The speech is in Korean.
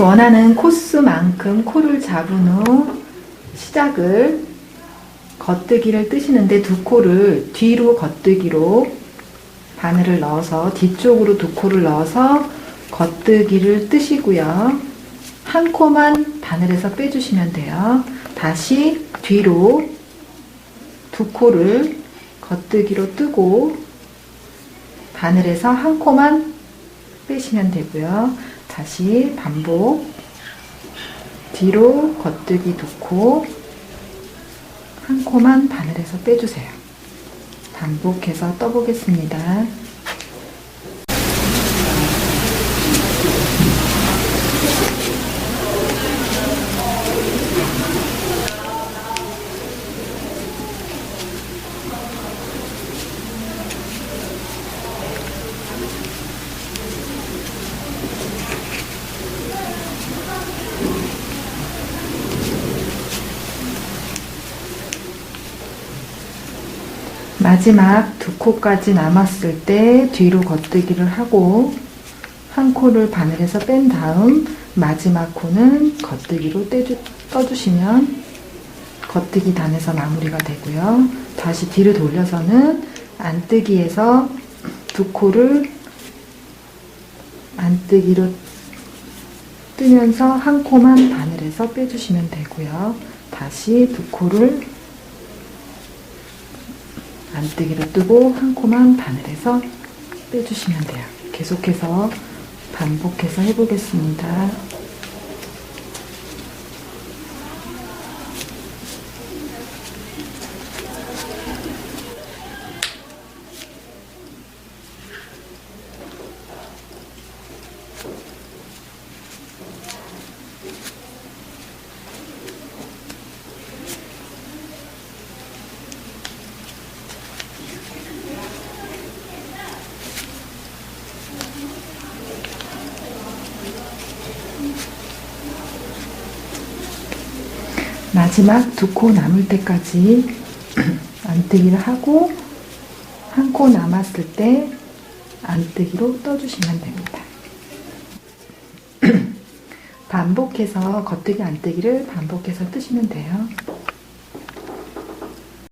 원하는 코스만큼 코를 잡은 후 시작을 겉뜨기를 뜨시는데 두 코를 뒤로 겉뜨기로 바늘을 넣어서 뒤쪽으로 두 코를 넣어서 겉뜨기를 뜨시고요. 한 코만 바늘에서 빼주시면 돼요. 다시 뒤로 두 코를 겉뜨기로 뜨고 바늘에서 한 코만 빼시면 되고요. 다시 반복 뒤로 겉뜨기 두 코, 한 코만 바늘에서 빼주세요. 반복해서 떠보겠습니다. 마지막 두 코까지 남았을 때 뒤로 겉뜨기를 하고 한 코를 바늘에서 뺀 다음 마지막 코는 겉뜨기로 떼주, 떠주시면 겉뜨기 단에서 마무리가 되고요. 다시 뒤로 돌려서는 안뜨기에서 두 코를 안뜨기로 뜨면서 한 코만 바늘에서 빼주시면 되고요. 다시 두 코를 안뜨기로 뜨고 한 코만 바늘에서 빼주시면 돼요. 계속해서 반복해서 해보겠습니다. 마지막 두 코 남을 때까지 안뜨기를 하고 한 코 남았을 때 안뜨기로 떠주시면 됩니다. 반복해서 겉뜨기 안뜨기를 반복해서 뜨시면 돼요.